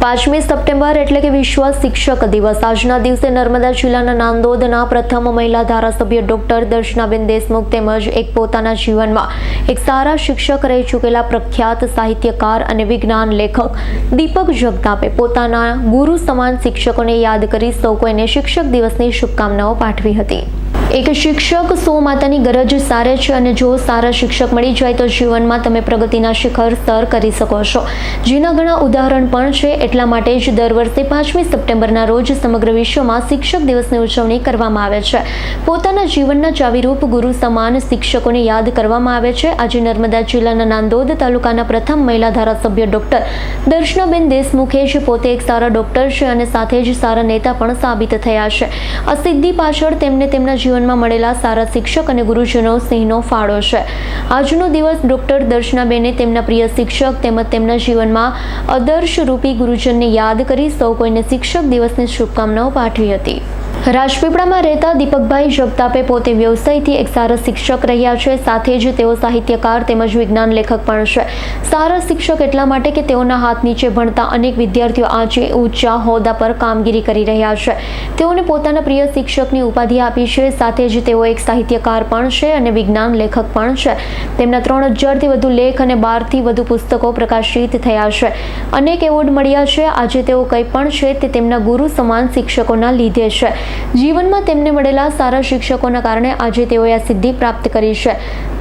પાંચમી સપ્ટેમ્બર એટલે કે વિશ્વ શિક્ષક દિવસ. આજના દિવસે નર્મદા જિલ્લાના નાંદોદના પ્રથમ મહિલા ધારાસભ્ય ડોક્ટર દર્શનાબેન દેશમુખ તેમજ એક પોતાના જીવનમાં એક સારા શિક્ષક રહી ચૂકેલા પ્રખ્યાત સાહિત્યકાર અને વિજ્ઞાન લેખક દીપક જગતાપે પોતાના ગુરુ સમાન શિક્ષકોને યાદ કરી સૌ કોઈને શિક્ષક દિવસની શુભકામનાઓ પાઠવી હતી. એક શિક્ષક સો માતાની ગરજ સારે છે અને જો સારા શિક્ષક મળી જાય તો જીવનમાં તમે પ્રગતિના શિખર સર કરી શકો છો. જેના ઘણા ઉદાહરણ પણ છે. એટલા માટે જ દર વર્ષે પાંચમી સપ્ટેમ્બરના રોજ સમગ્ર વિશ્વમાં શિક્ષક દિવસની ઉજવણી કરવામાં આવે છે. પોતાના જીવનના ચાવીરૂપ ગુરુ સમાન શિક્ષકોને યાદ કરવામાં આવે છે. આજે નર્મદા જિલ્લાના નાંદોદ તાલુકાના પ્રથમ મહિલા ધારાસભ્ય ડૉક્ટર દર્શનાબેન દેશમુખે જ પોતે એક સારા ડૉક્ટર છે અને સાથે જ સારા નેતા પણ સાબિત થયા છે. આ સિદ્ધિ પાછળ તેમને તેમના જીવનમાં મળેલા સારા શિક્ષક અને ગુરુજનો સિંહનો ફાળો છે. આજનો દિવસ ડોક્ટર દર્શનાબેને તેમના પ્રિય શિક્ષક તેમજ તેમના જીવનમાં આદર્શ રૂપી ગુરુજનને યાદ કરી સૌ કોઈને શિક્ષક દિવસની શુભકામનાઓ પાઠવી હતી. રાજપીપળામાં રહેતા દીપકભાઈ જગતાપે પોતે વ્યવસાયથી એક સારા શિક્ષક રહ્યા છે. સાથે જ તેઓ સાહિત્યકાર તેમજ વિજ્ઞાન લેખક પણ છે. સારા શિક્ષક એટલા માટે કે તેઓના હાથ નીચે ભણતા અનેક વિદ્યાર્થીઓ આજે ઊંચા હોદ્દા પર કામગીરી કરી રહ્યા છે. તેઓને પોતાના પ્રિય શિક્ષકની ઉપાધિ આપી છે. સાથે જ તેઓ એક સાહિત્યકાર પણ છે અને વિજ્ઞાન લેખક પણ છે. તેમના ત્રણ હજારથી વધુ લેખ અને બારથી વધુ પુસ્તકો પ્રકાશિત થયા છે. અનેક એવોર્ડ મળ્યા છે. આજે તેઓ કંઈ પણ છે તે તેમના ગુરુ સમાન શિક્ષકોના લીધે છે. જીવનમાં તેમને મળેલા સારા શિક્ષકોના કારણે આજે તેઓએ આ સિદ્ધિ પ્રાપ્ત કરી છે.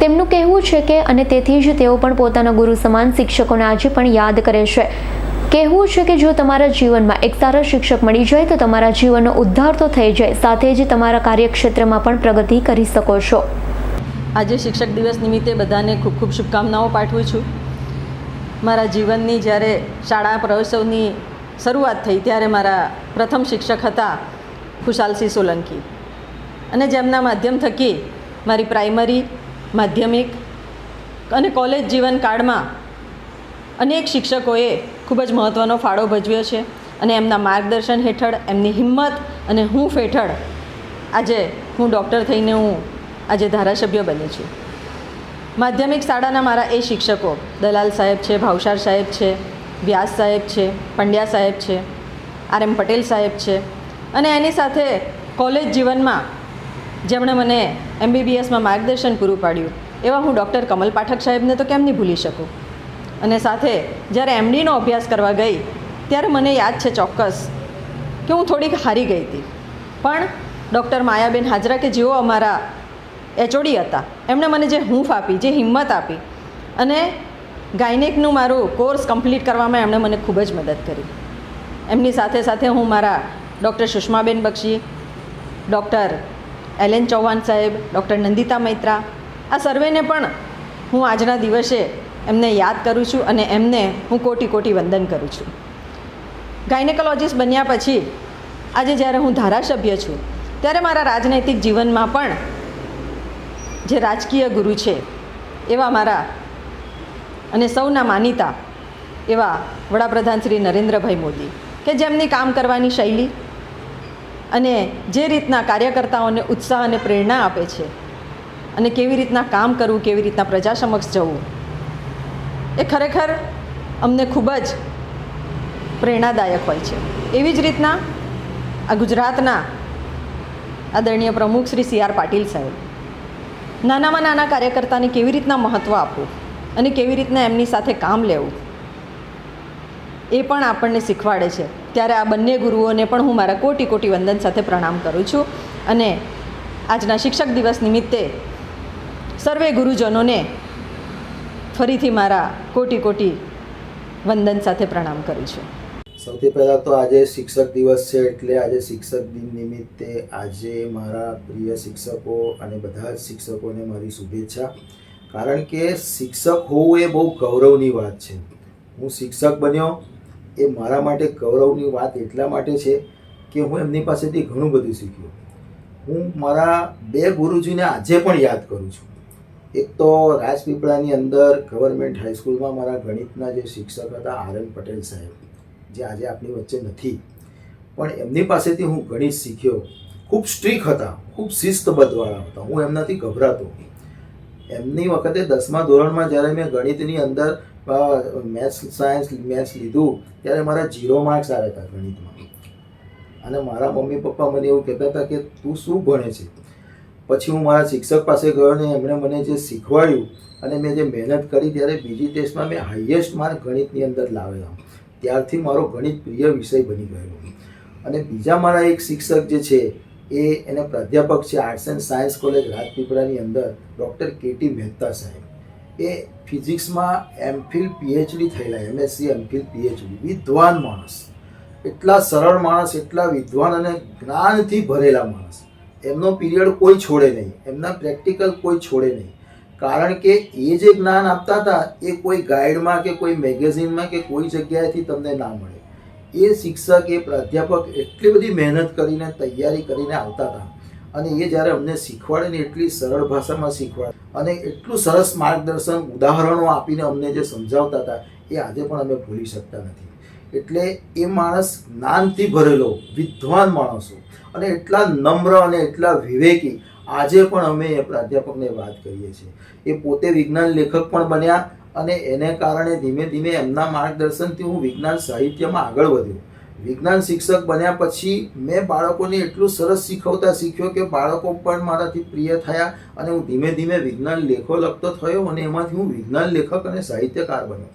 તેમનું કહેવું છે કે, અને તેથી જ તેઓ પણ પોતાના ગુરુ સમાન શિક્ષકોને આજે પણ યાદ કરે છે. કહેવું છે કે જો તમારા જીવનમાં એક સારા શિક્ષક મળી જાય તો તમારા જીવનનો ઉદ્ધાર તો થઈ જાય, સાથે જ તમારા કાર્યક્ષેત્રમાં પણ પ્રગતિ કરી શકો છો. આજે શિક્ષક દિવસ નિમિત્તે બધાને ખૂબ ખૂબ શુભકામનાઓ પાઠવું છું. મારા જીવનની જ્યારે શાળા પ્રવેશોની શરૂઆત થઈ ત્યારે મારા પ્રથમ શિક્ષક હતા ખુશાલસિંહ સોલંકી. અને જેમના માધ્યમ થકી મારી પ્રાઇમરી, માધ્યમિક અને કોલેજ જીવન કાળમાં અનેક શિક્ષકોએ ખૂબ જ મહત્ત્વનો ફાળો ભજવ્યો છે અને એમના માર્ગદર્શન હેઠળ, એમની હિંમત અને હું હેઠળ આજે હું ડૉક્ટર થઈને હું આજે ધારાસભ્ય બની છું. માધ્યમિક શાળાના મારા એ શિક્ષકો, દલાલ સાહેબ છે, ભાવસાર સાહેબ છે, વ્યાસ સાહેબ છે, પંડ્યા સાહેબ છે, આર એમ પટેલ સાહેબ છે અને એની સાથે કોલેજ જીવનમાં જેમણે મને એમબીબીએસમાં માર્ગદર્શન પૂરું પાડ્યું, એવા હું ડૉક્ટર કમલ પાઠક સાહેબને તો કેમ નહીં ભૂલી શકું? અને સાથે જ્યારે એમડીનો અભ્યાસ કરવા ગઈ, ત્યારે મને યાદ છે ચોક્કસ કે હું થોડીક હારી ગઈ હતી. પણ ડૉક્ટર માયાબેન હાજરા કે જેઓ અમારા એચઓડી હતા, એમણે મને જે હૂંફ આપી, જે હિંમત આપી અને ગાયનેકનું મારું કોર્સ કમ્પ્લીટ કરવામાં એમણે મને ખૂબ જ મદદ કરી. એમની સાથે સાથે હું મારા ડૉક્ટર સુષ્માબેન બક્ષી, ડૉક્ટર એલેન ચૌહાણ સાહેબ, ડૉક્ટર નંદિતા મૈત્રા. આ સર્વેને પણ હું આજના દિવસે એમને યાદ કરું છું અને એમને હું કોટી કોટી વંદન કરું છું. ગાયનેકોલોજીસ્ટ બન્યા પછી આજે જ્યારે હું ધારાસભ્ય છું, ત્યારે મારા રાજનૈતિક જીવનમાં પણ જે રાજકીય ગુરુ છે, એવા મારા અને સૌના માનીતા એવા વડાપ્રધાન શ્રી નરેન્દ્રભાઈ મોદી, કે જેમની કામ કરવાની શૈલી અને જે રીતના કાર્યકર્તાઓને ઉત્સાહ અને પ્રેરણા આપે છે અને કેવી રીતના કામ કરવું, કેવી રીતના પ્રજા સમક્ષ જવું, એ ખરેખર અમને ખૂબ જ પ્રેરણાદાયક હોય છે. એવી જ રીતના આ ગુજરાતના આદરણીય પ્રમુખ શ્રી સી આર પાટીલ સાહેબ નાનામાં નાના કાર્યકર્તાને કેવી રીતના મહત્ત્વ આપવું અને કેવી રીતના એમની સાથે કામ લેવું એ પણ આપણને શીખવાડે છે. ત્યારે આ બંને ગુરુઓને પણ હું મારા કોટી કોટી વંદન સાથે પ્રણામ કરું છું. અને આજના શિક્ષક દિવસ નિમિત્તે સર્વે ગુરુજનોને ફરીથી મારા કોટી કોટી વંદન સાથે પ્રણામ કરું છું. સૌથી પહેલાં તો આજે શિક્ષક દિવસ છે એટલે આજે શિક્ષક દિન નિમિત્તે આજે મારા પ્રિય શિક્ષકો અને બધા જ શિક્ષકોને મારી શુભેચ્છા. કારણ કે શિક્ષક હોવું એ બહુ ગૌરવની વાત છે. હું શિક્ષક બન્યો એ મારા માટે ગૌરવની વાત એટલા માટે છે કે હું એમની પાસેથી ઘણું બધું શીખ્યો. હું મારા બે ગુરુજીને આજે પણ યાદ કરું છું. એક તો રાજપીપળાની અંદર ગવર્મેન્ટ હાઈસ્કૂલમાં મારા ગણિતના જે શિક્ષક હતા આર એન પટેલ સાહેબ, જે આજે આપણી વચ્ચે નથી. પણ એમની પાસેથી હું ગણિત શીખ્યો. ખૂબ સ્ટ્રીક હતા, ખૂબ શિસ્તબદ્ધવાળા હતા. હું એમનાથી ગભરાતો. એમની વખતે દસમા ધોરણમાં જ્યારે મેં ગણિતની અંદર મેથ્સ સાયન્સ મેથ્સ લીધું, ત્યારે મારા ઝીરો માર્ક્સ આવ્યા હતા ગણિતમાં. અને મારા મમ્મી પપ્પા મને એવું કહેતા હતા કે તું શું ભણે છે? પછી હું મારા શિક્ષક પાસે ગયો ને એમણે મને જે શીખવાડ્યું અને મેં જે મહેનત કરી ત્યારે બીજી ટેસ્ટમાં મેં હાઈએસ્ટ માર્ક ગણિતની અંદર લાવેલા ત્યારથી મારો ગણિત પ્રિય વિષય બની ગયો. અને બીજા મારા એક શિક્ષક જે છે, એ એને પ્રાધ્યાપક છે આર્ટ્સ એન્ડ સાયન્સ કોલેજ રાજપીપળાની અંદર ડૉક્ટર કેટી મહેતા સાહેબ. એ ફિઝિક્સમાં એમફિલ પીએચડી થયેલા એમએસસી એમફિલ પીએચડી વિદ્વાન માણસ. એટલા સરળ માણસ, એટલા વિદ્વાન અને જ્ઞાનથી ભરેલા માણસ. એમનો પીરિયડ કોઈ છોડે નહીં, એમના પ્રેક્ટિકલ કોઈ છોડે નહીં. કારણ કે એ જે જ્ઞાન આપતા હતા, એ કોઈ ગાઈડમાં કે કોઈ મેગેઝિનમાં કે કોઈ જગ્યાએથી તમને ના મળે. એ શિક્ષક, એ પ્રાધ્યાપક એટલી બધી મહેનત કરીને, તૈયારી કરીને આવતા હતા. અને એ જ્યારે અમને શીખવાડે ને એટલી સરળ ભાષામાં શીખવાડે. અને એટલું સરસ માર્ગદર્શન, ઉદાહરણો આપીને અમને જે સમજાવતા હતા, એ આજે પણ અમે ભૂલી શકતા નથી. એટલે એ માણસ જ્ઞાનથી ભરેલો, વિદ્વાન માણસો અને એટલા નમ્ર અને એટલા વિવેકી આજે પણ અમે એ પ્રાધ્યાપકને વાત કરીએ છીએ. એ પોતે વિજ્ઞાન લેખક પણ બન્યા અને એને કારણે ધીમે ધીમે એમના માર્ગદર્શનથી હું વિજ્ઞાન સાહિત્યમાં આગળ વધ્યો. વિજ્ઞાન શિક્ષક બન્યા પછી મેં બાળકોને એટલું સરસ શીખવતા શીખ્યો કે બાળકો પણ મારાથી પ્રિય થયા અને હું ધીમે ધીમે વિજ્ઞાન લેખો લખતો થયો અને એમાંથી હું વિજ્ઞાન લેખક અને સાહિત્યકાર બન્યો.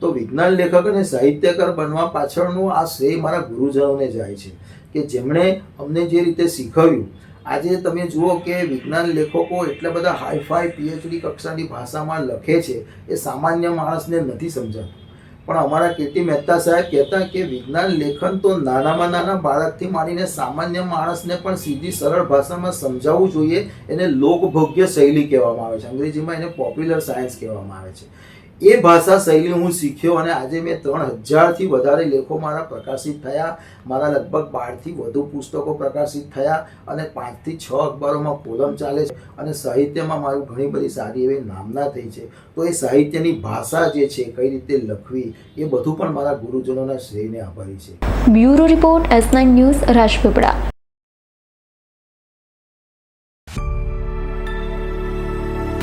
તો વિજ્ઞાન લેખક અને સાહિત્યકાર બનવા પાછળનું આ શ્રેય મારા ગુરુજનોને જાય છે કે જેમણે અમને જે રીતે શીખવ્યું. આજે તમે જુઓ કે વિજ્ઞાન લેખકો એટલા બધા હાઈફાઈ પીએચડી કક્ષાની ભાષામાં લખે છે એ સામાન્ય માણસને નથી સમજાતું. પણ અમારા કીર્તિ મહેતા સાહેબ કહેતા કે વિજ્ઞાન લેખન તો નાનામાં નાના બાળકથી માંડીને સામાન્ય માણસને પણ સીધી સરળ ભાષામાં સમજાવવું જોઈએ એને લોકભોગ્ય શૈલી કહેવામાં આવે છે. અંગ્રેજીમાં એને પોપ્યુલર સાયન્સ કહેવામાં આવે છે. એ ભાષા શૈલી હું શીખ્યો અને આજે મેં ત્રણ હજારથી વધારે લેખો મારા પ્રકાશિત થયા. મારા લગભગ બારથી વધુ પુસ્તકો પ્રકાશિત થયા અને પાંચથી છ અખબારોમાં કોલમ ચાલે છે અને સાહિત્યમાં મારું ઘણી બધી સારી એવી નામના થઈ છે. તો એ સાહિત્યની ભાષા જે છે, કઈ રીતે લખવી, એ બધું પણ મારા ગુરુજનોના શ્રેયને આભારી છે. Bureau report S nine news Rajpipla.